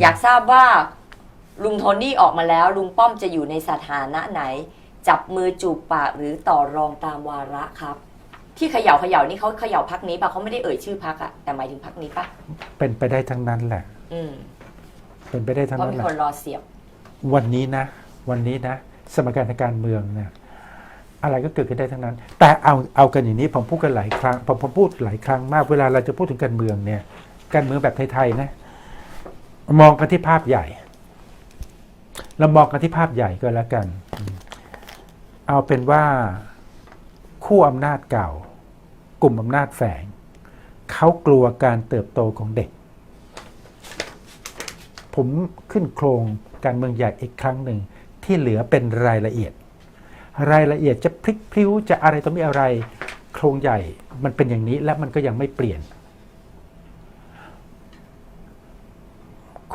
อยากทราบว่าลุงโทนี่ออกมาแล้ว ลุงป้อมจะอยู่ในสถานะไหน จับมือจูบปากหรือต่อรองตามวาระครับ ที่เขย่าเขย่านี่เขาเขย่าพักนี้ปะเขาไม่ได้เอ่ยชื่อพักอะแต่หมายถึงพักนี้ปะเป็นไปได้ทั้งนั้นแหละ อืมเป็นไปได้ทั้งเพราะนั้นมีแหละคนรอเสียบ วันนี้นะ วันนี้นะ สมการทางการเมืองเนี่ยอะไรก็เกิดขึ้นได้ทั้งนั้น แต่เอาเอากันอย่างนี้ผมพูดกันหลายครั้งผมผมพูดหลายครั้งมากเวลาเราจะพูดถึงการเมืองเนี่ย การเมืองแบบไทยๆนะ มองกันที่ภาพใหญ่ เรามองกันที่ภาพใหญ่ก็แล้วกัน เอาเป็นว่าคู่อำนาจเก่า กลุ่มอำนาจแฝงเขากลัวการเติบโตของเด็ก ผมขึ้นโครงการเมืองใหญ่อีกครั้งหนึ่งที่เหลือเป็นรายละเอียด รายละเอียดจะพลิกพลิ้วจะอะไรต้องมีอะไร โครงใหญ่มันเป็นอย่างนี้และมันก็ยังไม่เปลี่ยน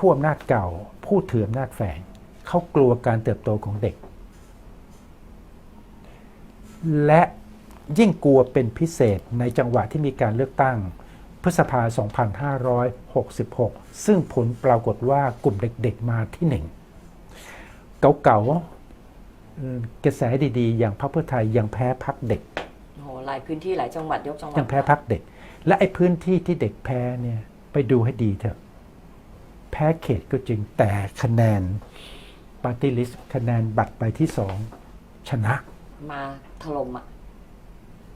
ขั้วอำนาจเก่า ผู้ถืออำนาจแฝงเขากลัวการเติบโตของเด็ก และยิ่งกลัวเป็นพิเศษในจังหวะที่มีการเลือกตั้งพฤษภา 2566 ซึ่งผลปรากฏว่ากลุ่มเด็กๆมาที่หนึ่งเก่าๆเอ่อกระแสดีๆ อย่างพรรคเพื่อไทยยังแพ้พักเด็กโอ้โหหลายพื้นที่หลายจังหวัดยกจังหวัดยังแพ้พักเด็ก และไอ้พื้นที่ที่เด็กแพ้เนี่ยไปดูให้ดีเถอะ แพ้เขตก็จริงแต่คะแนนปาร์ตี้ลิสคะแนนบัตรใบที่สองชนะ มาถล่มอะ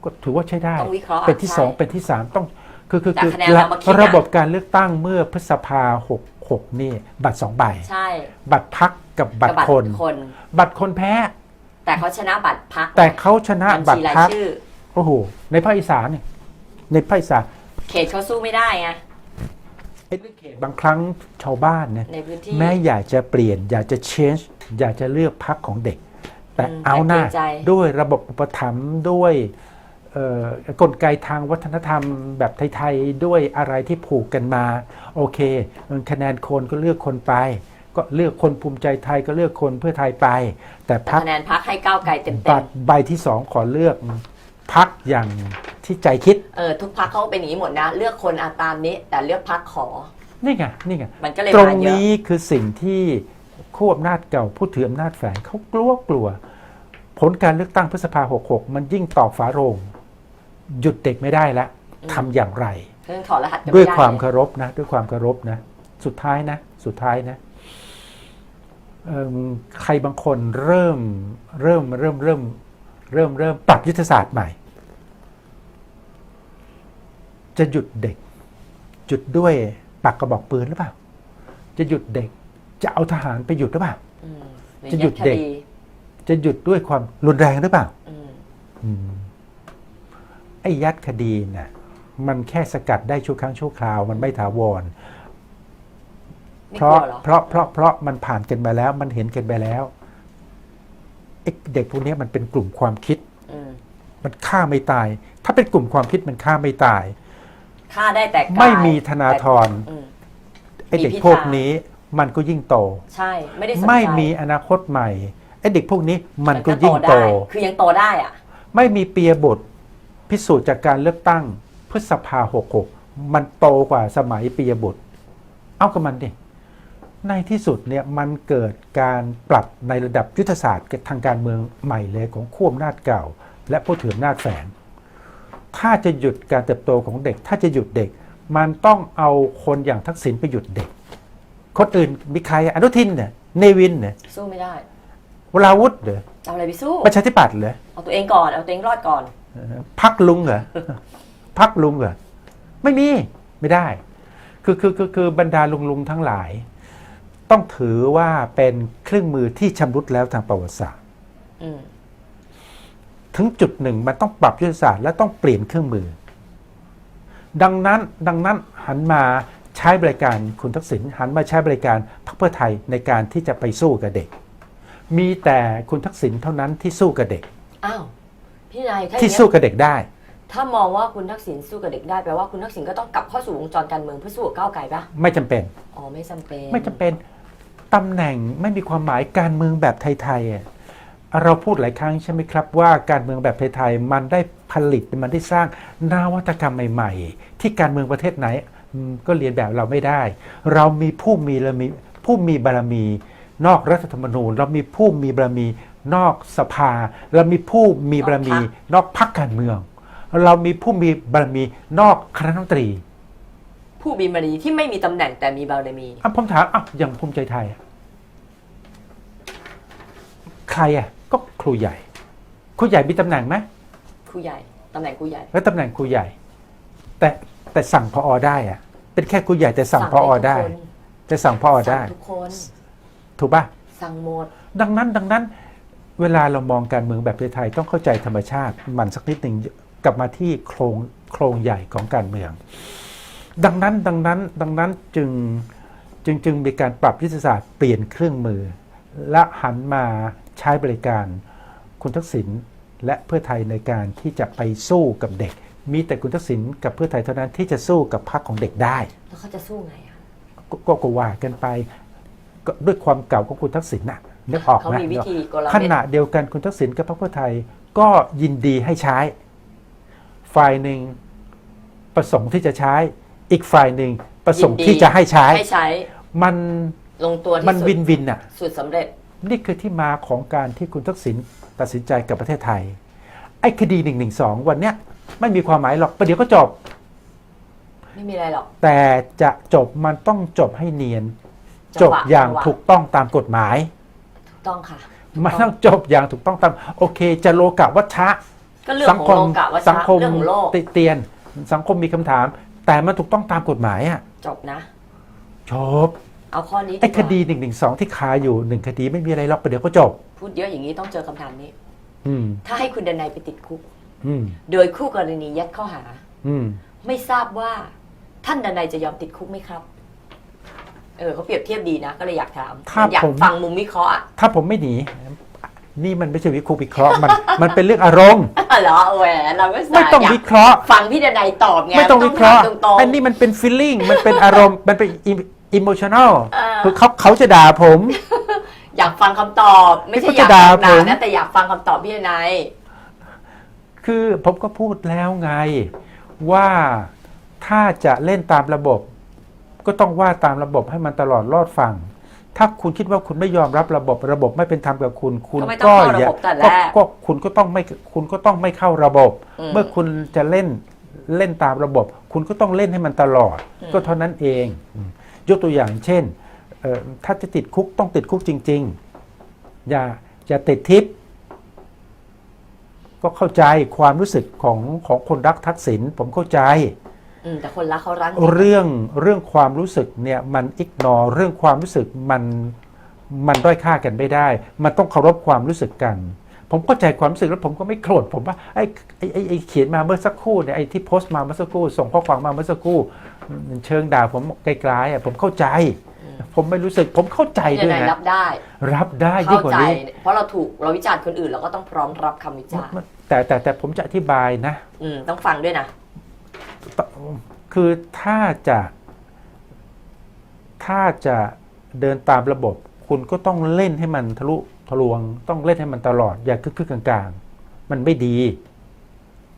ก็ถือว่าใช้ได้ ต้องวิเคราะห์เป็นที่ใช่สองเป็นที่สามต้องคือคือคือจากคะแนนเรามาคิดอะระบบการเลือกตั้งเมื่อพฤษภาหกหกนี่ บัตรสองใบใช่ บัตรพักกับบัตกัรบบัตรคนคน บัตรคนแพ้ แต่เขาชนะบัตรพัก แต่เขาชนะบับัญตชีรรายพักชื่อโอ้โหในภาคอีสานเนี่ยในภาคอีสานเขตเขาสู้ไม่ได้ไง บางครั้งชาวบ้านเนี่ยในพื้นที่แม้อยากจะเปลี่ยน อยากจะ change อยากจะเลือกพักของเด็ก แต่อืมเอาหน้าแต่เกรงใจด้วยระบบอุปถัมภ์ด้วยเอ่อกลไกทางวัฒนธรรมแบบไทยๆ ด้วยอะไรที่ผูกกันมา โอเคคะแนนคนก็เลือกคนไป ก็เลือกคนภูมิใจไทยก็เลือกคนเพื่อไทยไป แต่แต่พักคะแนนพักให้ก้าวไกลเต็มบัตรใบที่สองขอเลือกพักอย่าง ที่ใจคิดๆเออทุกพักเขาเป็นอย่างนี้หมดนะ เลือกคนอาตามนี้ แต่เลือกพักขอ นี่ไงนี่ไงมันก็เลยตรงมาเยอะนี้คือสิ่งที่คู่อำนาจเก่าผู้ถืออำนาจแฝงเขากลัวกลัว ผลการเลือกตั้งพฤษภา66 มันยิ่งตอกฝาโรง หยุดเด็กไม่ได้แล้วทำอย่างไรเรื่องถอดรหัสกันด้วยไได้ความเลยเคารพนะ ด้วยความเคารพนะ สุดท้ายนะ สุดท้ายนะเอิ่มใครบางคนเริ่มเริ่มเริ่มเริ่มเริ่มเริ่มปรับยุทธศาสตร์ใหม่ จะหยุดเด็กหยุดด้วยปากกระบอกปืนหรือเปล่า จะหยุดเด็ก จะเอาทหารไปหยุดหรือเปล่า อืมรือจะหยุดเด็กคจะหยุดด้วยความรุนแรงหรือเปล่าอืมอืมไอ้ยัดคดีน่ะมันแค่สกัดได้ชั่วครั้งชั่วคราว มันไม่ถาวร ไม่เพกลัราะวเหรอเพราะเพราะเพราะมันผ่านกันมาแล้ว มันเห็นกันไปแล้วไอ้เด็กพวกนี้มันเป็นกลุ่มความคิด อืมมันฆ่าไม่ตาย ถ้าเป็นกลุ่มความคิดมันฆ่าไม่ตาย ฆ่าได้แต่กายไม่มีธนาธรอืม ไอ้เด็กมีพิธาพวกนี้มันก็ยิ่งโต ใช่ ไม่ได้สนใจไม่มีอนาคตใหม่ไอ้เด็กพวกนี้มันก็ยิ่งโต ได้คือยังโตได้อะ ไม่มีเปียบุตรพิสูจน์จากการเลือกตั้งพฤษภา66มันโตกว่าสมัยปียบุตร เอากับมันดิในที่สุดเนี่ยมันเกิดการปรับในระดับยุทธศาสตร์ทางการเมืองใหม่เลยของขั้วอำนาจเก่า และผู้ถืออำนาจแฝง ถ้าจะหยุดการเติบโตของเด็ก ถ้าจะหยุดเด็ก มันต้องเอาคนอย่างทักษิณไปหยุดเด็ก คนอื่นมีใครอะอนุทินเนี่ยเนวินเนี่ยสู้ไม่ได้วราวุธเหรอเอาอะไรไปสู้ประชาธิปัตย์เหรอเอาตัวเองก่อนเอาตัวเองรอดก่อนพักลุงเหรอพักลุงเหรอไม่มีไม่ได้ คือคือคือคือบรรดาลุงลุงทั้งหลาย ต้องถือว่าเป็นเครื่องมือที่ชำรุดแล้วทางประวัติศาสตร์อืม ถึงจุดหนึ่งมันต้องปรับยุทธศาสตร์และต้องเปลี่ยนเครื่องมือ ดังนั้นดังนั้นหันมาใช้บริการคุณทักษิณหันมาใช้บริการพรรคเพื่อไทยในการที่จะไปสู้กับเด็ก มีแต่คุณทักษิณเท่านั้นที่สู้กับเด็กอ้าวพี่นายถ้าอที่ย่างเงี้สู้ยกับเด็กได้ ถ้ามองว่าคุณทักษิณสู้กับเด็กได้แปลว่าคุณทักษิณก็ต้องกลับเข้าสู่วงจรการเมืองเพื่อสู้กับก้าวไกลปะไม่จำเป็นอ๋อไม่จำเป็น ไม่จำเป็นตำแหน่งไม่มีความหมายการเมืองแบบไทยๆอะ เราพูดหลายครั้งใช่ไหมครับว่าการเมืองแบบไทยๆมันได้ผลิตมันได้สร้างนวัตกรรมใหม่ ๆ ที่การเมืองประเทศไหนก็เรียนแบบเราไม่ได้ เรามีผู้มีเรามีผู้มีบารมี นอกรัฐธรรมนูญ เรามีผู้มีบารมี นอกสภา เรามีผู้มีบารมี นอกพรรคการเมือง เรามีผู้มีบารมีนอกคณะรัฐมนตรี ผู้มีบารมีที่ไม่มีตำแหน่งแต่มีบารมีอะผมถามอะอย่างภูมิใจไทย ใครอะ ก็ครูใหญ่ ครูใหญ่มีตำแหน่งไหมครูใหญ่ตำแหน่งครูใหญ่แล้วตำแหน่งครูใหญ่ แต่แต่สั่งพอได้อะเป็นแค่ครูใหญ่แต่สั่งพอได้ทุกคนแต่สั่งพอได้สั่งทุกคนถูกป่ะสั่งหมดดังนั้นดังนั้น เวลาเรามองการเมืองแบบไทยๆต้องเข้าใจธรรมชาติ มันสักนิดหนึ่งกลับมาที่โครงโครงใหญ่ของการเมือง ดังนั้นดังนั้นดังนั้นจึงจึงจึงมีการปรับยุทธศาสตร์เปลี่ยนเครื่องมือ และหันมา ใช้บริการคุณทักษิณและเพื่อไทยในการที่จะไปสู้กับเด็ก มีแต่คุณทักษิณกับเพื่อไทยเท่านั้นที่จะสู้กับพรรคของเด็กได้ แล้วเขาจะสู้ไงอะก็ก็ก็ว่ากันไปก็ด้วยความเก่าของคุณทักษิณน่ะนึกออกเขาไหมมีวิธีกลขเม็ดณะเดียวกันคุณทักษิณกับพรรคเพื่อไทยก็ยินดีให้ใช้ ฝ่ายหนึ่งประสงค์ที่จะใช้ อีกฝ่ายหนึ่งประสงค์ที่จะให้ใช้ ให้ใช้มันลงตัวที่มันสุดวินวินอะ สุดสำเร็จ นี่คือที่มาของการที่คุณทักษิณตัดสินใจกับประเทศไทย ไอ้คดี1นึวันเนี้ยไม่มีความหมายหรอกประเดี๋ยวก็จบ ไม่มีอะไรหรอก แต่จะจบมันต้องจบให้เนียนจัจงบหวะอย่างจังหวะถูกต้องตามกฎหมายถูกต้องค่ะมันต้องจบอย่างถูกต้องตามโอเค จะโลกะวัชชะก็เรื่องสัของคมโลกะวัชสังชะคมเรื่องของโลกติเตียน สังคมมีคำถาม แต่มันถูกต้องตามกฎหมายอะ จบนะ จบ เอาข้อนี้ไอ้กคว่าดีหนึ่งหนึ่งสองที่คาอยู่หนึ่งคดีไม่มีอะไรหรอกประเดี๋ยวก็จบ พูดเยอะอย่างนี้ต้องเจอคำถามนี้ อืมถ้าให้คุณดนัยไปติดคุก อืมโดยคู่กรณียัดข้อหา อืมไม่ทราบว่าท่านดนัยจะยอมติดคุกไหมครับ เออเขาเปรียบเทียบดีนะ ก็เลยอยากถามถ้าอยากผมฟังมุมวิเคราะห์อะถ้าผมไม่หนีนี่มันไม่ใช่วิเคราะห์วิเคราะห์มันมันเป็นเรื่องอารมณ์เหรอแหวเราก็ไม่ต้องยากวิเคราะห์ ฟังพี่ดนัยตอบไงไม่ต้องวิเคราะห์ถมตรงๆอันนี้มันเป็น feeling มันเป็นอารมณ์มันเป็น อิโมชัน a ลเออคือเขาเขาจะด่าผม อยากฟังคำตอบ ไม่ใช่เขาอจะยากด่าฟังด่าผม นะแต่อยากฟังคำตอบพี่ดนัยคือผมก็พูดแล้วไง ว่าถ้าจะเล่นตามระบบ ก็ต้องว่าตามระบบให้มันตลอดรอดฟัง ถ้าคุณคิดว่าคุณไม่ยอมรับระบบระบบไม่เป็นธรรมกับคุณ คุณก็ไม่ต้องเข้าระบบแต่แรกก็คุณก็ต้องไม่คุณก็ต้องไม่เข้าระบบ อืม เมื่อคุณจะเล่นเล่นตามระบบ คุณก็ต้องเล่นให้มันตลอดอืมก็เท่านั้นเองอืม ยกตัวอย่างเช่นเอ่อถ้าจะติดคุกต้องติดคุกจริง ๆ อย่าอย่าติดทิปก็เข้าใจความรู้สึกของของคนรักทักษิณผมเข้าใจอืมแต่คนรักเขารักเรื่องเรื่องความรู้สึกเนี่ยมันอิกนอเรื่องความรู้สึกมันมันด้อยค่ากันไม่ได้ มันต้องเคารพความรู้สึกกัน ผมเข้าใจความรู้สึกแล้วผมก็ไม่โกรธผมว่าไอ้ไอ้ไอ้ไอ้เขียนมาเมื่อสักครู่เนี่ยไอ้ที่โพสต์มาเมื่อสักครู่ส่งข้อความมาเมื่อสักครู่มัน เชิงด่าผมไกลๆอะผมเข้าใจ ผมไม่รู้สึกผมเข้าใจพี่ดด้วยนัยนะรับได้ รับได้ยิ่เข้างกว่าใจนี้เพราะเราถูกเราวิจารณ์คนอื่นเราก็ต้องพร้อมรับคำวิจารณ์แต่แต่แต่ผมจะอธิบายนะ อืมต้องฟังด้วยนะ คือถ้าจะถ้าจะเดินตามระบบ คุณก็ต้องเล่นให้มันทะลุทะลวง ต้องเล่นให้มันตลอด อย่าคึกๆกลางๆ มันไม่ดี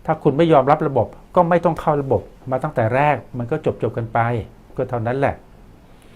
ถ้าคุณไม่ยอมรับระบบ ก็ไม่ต้องเข้าระบบมาตั้งแต่แรกมันก็จบจบกันไป ก็เท่านั้นแหละ